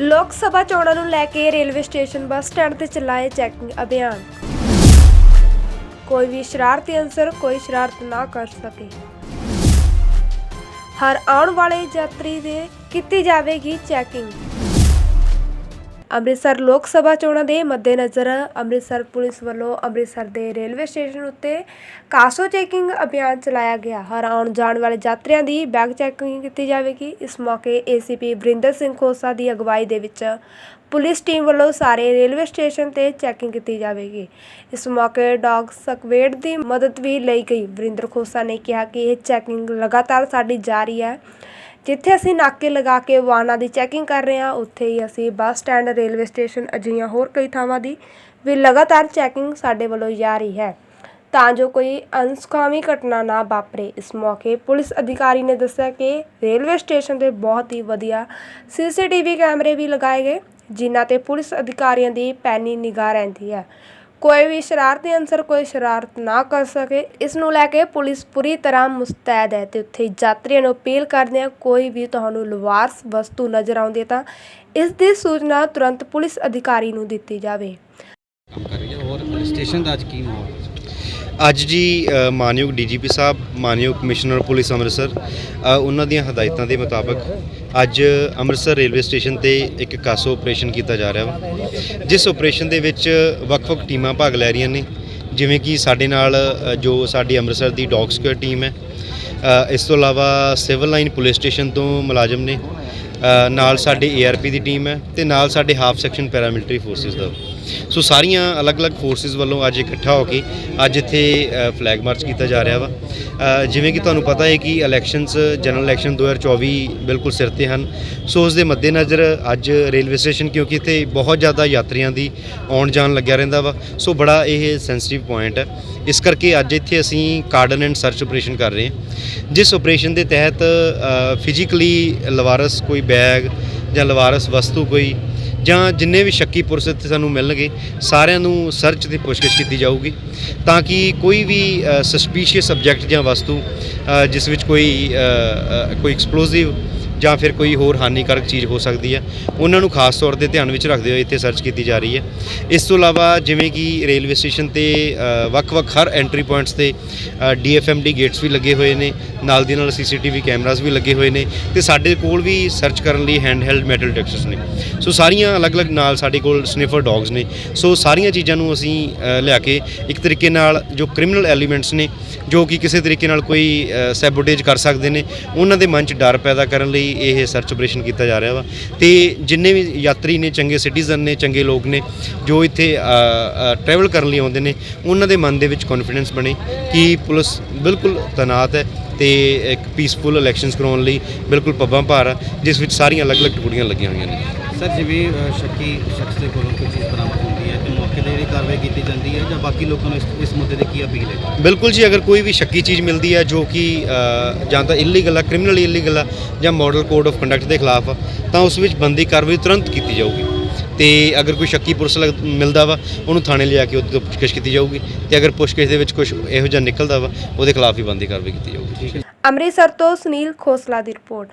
ਲੋਕ ਸਭਾ ਚੋਣਾਂ ਨੂੰ ਲੈ ਕੇ ਰੇਲਵੇ ਸਟੇਸ਼ਨ ਬੱਸ ਸਟੈਂਡ ਤੇ ਚਲਾਏ ਚੈਕਿੰਗ ਅਭਿਆਨ। ਕੋਈ ਵੀ ਸ਼ਰਾਰਤੀ ਅਨਸਰ ਕੋਈ ਸ਼ਰਾਰਤ ਨਾ ਕਰ ਸਕੇ। ਹਰ ਆਉਣ ਵਾਲੇ ਯਾਤਰੀ ਦੇ ਕੀਤੀ ਜਾਵੇਗੀ ਚੈਕਿੰਗ। ਅੰਮ੍ਰਿਤਸਰ ਲੋਕ ਸਭਾ ਚੋਣਾਂ ਦੇ ਮੱਦੇਨਜ਼ਰ ਅੰਮ੍ਰਿਤਸਰ ਪੁਲਿਸ ਵੱਲੋਂ ਅੰਮ੍ਰਿਤਸਰ ਦੇ ਰੇਲਵੇ ਸਟੇਸ਼ਨ ਉੱਤੇ ਕਾਸੋ ਚੈਕਿੰਗ ਅਭਿਆਨ ਚਲਾਇਆ ਗਿਆ। ਹਰ ਆਉਣ ਜਾਣ ਵਾਲੇ ਯਾਤਰੀਆਂ ਦੀ ਬੈਗ ਚੈਕਿੰਗ ਕੀਤੀ ਜਾਵੇਗੀ। ਇਸ ਮੌਕੇ ਏਸੀਪੀ ਵਰਿੰਦਰ ਸਿੰਘ ਖੋਸਾ ਦੀ ਅਗਵਾਈ ਦੇ ਵਿੱਚ ਪੁਲਿਸ ਟੀਮ ਵੱਲੋਂ ਸਾਰੇ ਰੇਲਵੇ ਸਟੇਸ਼ਨ ਤੇ ਚੈਕਿੰਗ ਕੀਤੀ ਜਾਵੇਗੀ। ਇਸ ਮੌਕੇ ਡੌਗ ਸਕਵੇਡ ਦੀ ਮਦਦ ਵੀ ਲਈ ਗਈ। ਵਰਿੰਦਰ ਖੋਸਾ ਨੇ ਕਿਹਾ ਕਿ ਇਹ ਚੈਕਿੰਗ ਲਗਾਤਾਰ ਸਾਡੀ ਜਾਰੀ ਹੈ। ਜਿੱਥੇ ਅਸੀਂ ਨਾਕੇ ਲਗਾ ਕੇ ਵਾਹਨਾਂ ਦੀ ਚੈਕਿੰਗ ਕਰ ਰਹੇ ਹਾਂ, ਉੱਥੇ ਹੀ ਅਸੀਂ ਬੱਸ ਸਟੈਂਡ, ਰੇਲਵੇ ਸਟੇਸ਼ਨ ਅਜਿਹੀਆਂ ਹੋਰ ਕਈ ਥਾਵਾਂ ਦੀ ਵੀ ਲਗਾਤਾਰ ਚੈਕਿੰਗ ਸਾਡੇ ਵੱਲੋਂ ਜਾਰੀ ਹੈ। ਤਾਂ ਜੋ ਕੋਈ ਅਨਸੁਖਾਵੀ ਘਟਨਾ ਨਾ ਵਾਪਰੇ, ਇਸ ਮੌਕੇ ਪੁਲਿਸ ਅਧਿਕਾਰੀ ਨੇ ਦੱਸਿਆ ਕਿ ਰੇਲਵੇ ਸਟੇਸ਼ਨ ਤੇ ਬਹੁਤ ਹੀ ਵਧੀਆ ਸੀ ਸੀ ਟੀ ਵੀ ਕੈਮਰੇ ਵੀ ਲਗਾਏ ਗਏ, ਜਿਨ੍ਹਾਂ ਤੇ ਪੁਲਿਸ ਅਧਿਕਾਰੀਆਂ ਦੀ ਪੈਨੀ ਨਿਗਾਹ ਰਹਿੰਦੀ ਹੈ। ਕੋਈ ਵੀ ਸ਼ਰਾਰਤੀ ਅਨਸਰ ਕੋਈ ਸ਼ਰਾਰਤ ਨਾ ਕਰ ਸਕੇ, ਇਸ ਨੂੰ ਲੈ ਕੇ ਪੁਲਿਸ ਪੂਰੀ ਤਰ੍ਹਾਂ ਮੁਸਤੈਦ ਹੈ ਤੇ ਉੱਥੇ ਯਾਤਰੀਆਂ ਨੂੰ ਅਪੀਲ ਕਰਦੇ ਆ ਕੋਈ ਵੀ ਤੁਹਾਨੂੰ ਲਵਾਰਸ ਵਸਤੂ ਨਜ਼ਰ ਆਉਂਦੀ ਹੈ ਤਾਂ ਇਸ ਦੀ ਸੂਚਨਾ ਤੁਰੰਤ ਪੁਲਿਸ ਅਧਿਕਾਰੀ ਨੂੰ ਦਿੱਤੀ ਜਾਵੇ। ਕੰਮ ਕਰ ਰਹੀ ਹੈ ਔਰ ਸਟੇਸ਼ਨ ਦਾ ਅੱਜ ਕੀ ਮਾਹੌਲ ਅੱਜ ਜੀ ਅ, ਮਾਨਯੋਗ ਡੀਜੀਪੀ ਸਾਹਿਬ ਮਾਨਯੋਗ ਕਮਿਸ਼ਨਰ ਪੁਲਿਸ ਅੰਮ੍ਰਿਤਸਰ ਉਹਨਾਂ ਦੀਆਂ ਹਦਾਇਤਾਂ ਦੇ ਮੁਤਾਬਕ ਅੱਜ ਅੰਮ੍ਰਿਤਸਰ ਰੇਲਵੇ ਸਟੇਸ਼ਨ ਤੇ ਇੱਕ ਕਾਸੋ ਆਪਰੇਸ਼ਨ ਕੀਤਾ ਜਾ ਰਿਹਾ ਵਾ ਜਿਸ ਆਪਰੇਸ਼ਨ ਦੇ ਵਿੱਚ ਵੱਖ-ਵੱਖ ਟੀਮਾਂ ਭਾਗ ਲੈ ਰਹੀਆਂ ਨੇ ਜਿਵੇਂ ਕਿ ਸਾਡੇ ਨਾਲ ਜੋ ਸਾਡੀ ਅੰਮ੍ਰਿਤਸਰ ਦੀ ਡੌਗ ਸਕੁਐਡ ਟੀਮ ਹੈ ਇਸ ਤੋਂ ਇਲਾਵਾ ਸਿਵਲ ਲਾਈਨ ਪੁਲਿਸ ਸਟੇਸ਼ਨ ਤੋਂ ਮੁਲਾਜ਼ਮ ਨੇ ਅ, ਨਾਲ ਸਾਡੇ ਏਆਰਪੀ ਦੀ ਟੀਮ ਹੈ ਤੇ ਨਾਲ ਸਾਡੇ ਹਾਫ ਸੈਕਸ਼ਨ ਪੈਰਾਮਿਲਟਰੀ ਫੋਰਸਿਸ ਦਾ। ਸੋ ਸਾਰੀਆਂ ਅਲੱਗ-ਅਲੱਗ ਫੋਰਸਿਸ ਵੱਲੋਂ ਅੱਜ ਇਕੱਠਾ ਹੋ ਕੇ ਅੱਜ ਇੱਥੇ ਫਲੈਗ ਮਾਰਚ ਕੀਤਾ ਜਾ ਰਿਹਾ ਵਾ। ਜਿਵੇਂ ਕਿ ਤੁਹਾਨੂੰ ਪਤਾ ਹੈ ਕਿ ਇਲੈਕਸ਼ਨਸ ਜਨਰਲ ਇਲੈਕਸ਼ਨ 2024 ਬਿਲਕੁਲ ਸਿਰ ਤੇ ਹਨ। ਸੋ ਉਸ ਦੇ ਮੱਦੇਨਜ਼ਰ ਅੱਜ ਰੇਲਵੇ ਸਟੇਸ਼ਨ ਕਿਉਂਕਿ ਇੱਥੇ ਬਹੁਤ ਜ਼ਿਆਦਾ ਯਾਤਰੀਆਂ ਦੀ ਆਉਣ ਜਾਣ ਲੱਗਿਆ ਰਹਿੰਦਾ ਵਾ। ਸੋ ਬੜਾ ਇਹ ਸੈਂਸਿਟਿਵ ਪੁਆਇੰਟ ਹੈ। ਇਸ ਕਰਕੇ ਅੱਜ ਇੱਥੇ ਅਸੀਂ ਕਾਰਡਨ ਐਂਡ ਸਰਚ ਆਪਰੇਸ਼ਨ ਕਰ ਰਹੇ ਹਾਂ। ਜਿਸ ਆਪਰੇਸ਼ਨ ਦੇ ਤਹਿਤ ਫਿਜ਼ੀਕਲੀ ਲਵਾਰਸ ਕੋਈ ਬੈਗ ਜਾਂ ਲਵਾਰਸ ਵਸਤੂ ਕੋਈ ਜਾਂ ਜਿੰਨੇ ਵੀ ਸ਼ੱਕੀ ਪੁਰਸ਼ ਇੱਥੇ ਸਾਨੂੰ ਮਿਲਣਗੇ, ਸਾਰਿਆਂ ਨੂੰ ਸਰਚ ਤੇ ਪੁੱਛਗਿੱਛ ਕੀਤੀ ਜਾਊਗੀ। ਤਾਂ ਕਿ ਕੋਈ ਵੀ ਸਸਪੀਸ਼ੀਅਸ ਸਬਜੈਕਟ ਜਾਂ ਵਸਤੂ ਜਿਸ ਵਿੱਚ ਕੋਈ ਕੋਈ ਐਕਸਪਲੋਸਿਵ ਜਾਂ ਫਿਰ ਕੋਈ ਹੋਰ ਹਾਨੀਕਾਰਕ ਚੀਜ਼ ਹੋ ਸਕਦੀ ਹੈ, ਉਹਨਾਂ ਨੂੰ ਖਾਸ ਤੌਰ ਤੇ ਧਿਆਨ ਵਿੱਚ ਰੱਖਦੇ ਹੋਏ ਇੱਥੇ ਸਰਚ ਕੀਤੀ ਜਾ ਰਹੀ ਹੈ। ਇਸ ਤੋਂ ਇਲਾਵਾ ਜਿਵੇਂ ਕਿ ਰੇਲਵੇ ਸਟੇਸ਼ਨ ਤੇ ਵੱਖ-ਵੱਖ ਹਰ ਐਂਟਰੀ ਪੁਆਇੰਟਸ ਤੇ ਡੀਐਫਐਮਡੀ ਗੇਟਸ ਵੀ ਲੱਗੇ ਹੋਏ ਨੇ, ਨਾਲ ਦੀ ਨਾਲ ਸੀਸੀਟੀਵੀ ਕੈਮਰਾਸ ਵੀ ਲੱਗੇ ਹੋਏ ਨੇ ਤੇ ਸਾਡੇ ਕੋਲ ਵੀ ਸਰਚ ਕਰਨ ਲਈ ਹੈਂਡਹੈਲਡ ਮੈਟਲ ਡਿਟੈਕਟਰਸ ਨੇ। ਸੋ ਸਾਰੀਆਂ ਅਲੱਗ-ਅਲੱਗ ਨਾਲ ਸਾਡੇ ਕੋਲ ਸਨਿਫਰ ਡੌਗਸ ਨੇ। ਸੋ ਸਾਰੀਆਂ ਚੀਜ਼ਾਂ ਨੂੰ ਅਸੀਂ ਲਿਆ ਕੇ ਇੱਕ ਤਰੀਕੇ ਨਾਲ ਜੋ ਕ੍ਰਿਮੀਨਲ ਐਲੀਮੈਂਟਸ ਨੇ ਜੋ ਕਿ ਕਿਸੇ ਤਰੀਕੇ ਨਾਲ ਕੋਈ ਸੈਬੋਟੇਜ ਕਰ ਸਕਦੇ ਨੇ, ਉਹਨਾਂ ਦੇ ਮਨ 'ਚ ਡਰ ਪੈਦਾ ਕਰਨ ਲਈ ਇਹ ਸਰਚ ਆਪਰੇਸ਼ਨ ਕੀਤਾ ਜਾ ਰਿਹਾ ਵਾ। ਤੇ ਜਿੰਨੇ ਵੀ ਯਾਤਰੀ ਨੇ, ਚੰਗੇ ਸਿਟੀਜ਼ਨ ਨੇ, ਚੰਗੇ ਲੋਕ ਨੇ, ਜੋ ਇੱਥੇ ਟਰੈਵਲ ਕਰਨ ਲਈ ਆਉਂਦੇ ਨੇ, ਉਹਨਾਂ ਦੇ ਮਨ ਦੇ ਵਿੱਚ ਕੌਨਫੀਡੈਂਸ ਬਣੇ ਕਿ ਪੁਲਿਸ ਬਿਲਕੁਲ ਤਨਾਤ ਹੈ ਤੇ ਇੱਕ ਪੀਸਫੁਲ ਇਲੈਕਸ਼ਨਸ ਕਰਾਉਣ ਲਈ ਬਿਲਕੁਲ ਪੱਬਾਂ ਭਾਰ ਆ, ਜਿਸ ਵਿੱਚ ਸਾਰੀਆਂ ਅਲੱਗ-ਅਲੱਗ ਟੁਕੜੀਆਂ ਲੱਗੀਆਂ ਹੋਈਆਂ ਨੇ। ਸਰ ਜਿਵੇਂ ਸ਼ੱਕੀ ਸ਼ਖਸ ਦੇ ਕੋਲੋਂ ਕੋਈ ਚੀਜ਼ ਬਰਾਮਦ ਹੁੰਦੀ ਹੈ ਤੇ ਮੌਕੇ ਤੇ ਜਿਹੜੀ ਕਾਰਵਾਈ ਕੀਤੀ ਜਾਂਦੀ ਹੈ ਜਾਂ ਬਾਕੀ ਲੋਕਾਂ ਨੂੰ ਇਸ ਇਸ ਮੁੱਦੇ ਤੇ ਕੀ ਅਪੀਲ ਹੈ? ਬਿਲਕੁਲ ਜੀ ਅਗਰ ਕੋਈ ਵੀ ਸ਼ੱਕੀ ਚੀਜ਼ ਮਿਲਦੀ ਹੈ ਜੋ ਕਿ ਜਾਂ ਤਾਂ ਇਲੀਗਲ ਆ ਕ੍ਰਿਮੀਨਲ ਇਲੀਗਲ ਆ ਜਾਂ ਮਾਡਲ ਕੋਡ ਆਫ ਕੰਡਕਟ ਦੇ ਖਿਲਾਫ ਆ ਤਾਂ ਉਸ ਵਿੱਚ ਬੰਦੀ ਕਾਰਵਾਈ ਤੁਰੰਤ ਕੀਤੀ ਜਾਊਗੀ। ਤੇ ਅਗਰ ਕੋਈ ਸ਼ੱਕੀ ਪੁਰਸ਼ ਲੱਗ- ਮਿਲਦਾ ਵਾ ਉਹਨੂੰ ਥਾਣੇ ਲਿਆ ਕੇ ਉਹਦੇ ਤੋਂ ਪੁੱਛਗਿੱਛ ਕੀਤੀ ਜਾਊਗੀ ਤੇ ਅਗਰ ਪੁੱਛਗਿੱਛ ਦੇ ਵਿੱਚ ਕੁਝ ਇਹੋ ਜਿਹਾ ਨਿਕਲਦਾ ਵਾ ਉਹਦੇ ਖਿਲਾਫ ਹੀ ਬੰਦੀ ਕਾਰਵਾਈ ਕੀਤੀ ਜਾਊਗੀ। ਅੰਮ੍ਰਿਤਸਰ ਤੋਂ ਸੁਨੀਲ ਖੋਸਲਾ ਦੀ ਰਿਪੋਰਟ।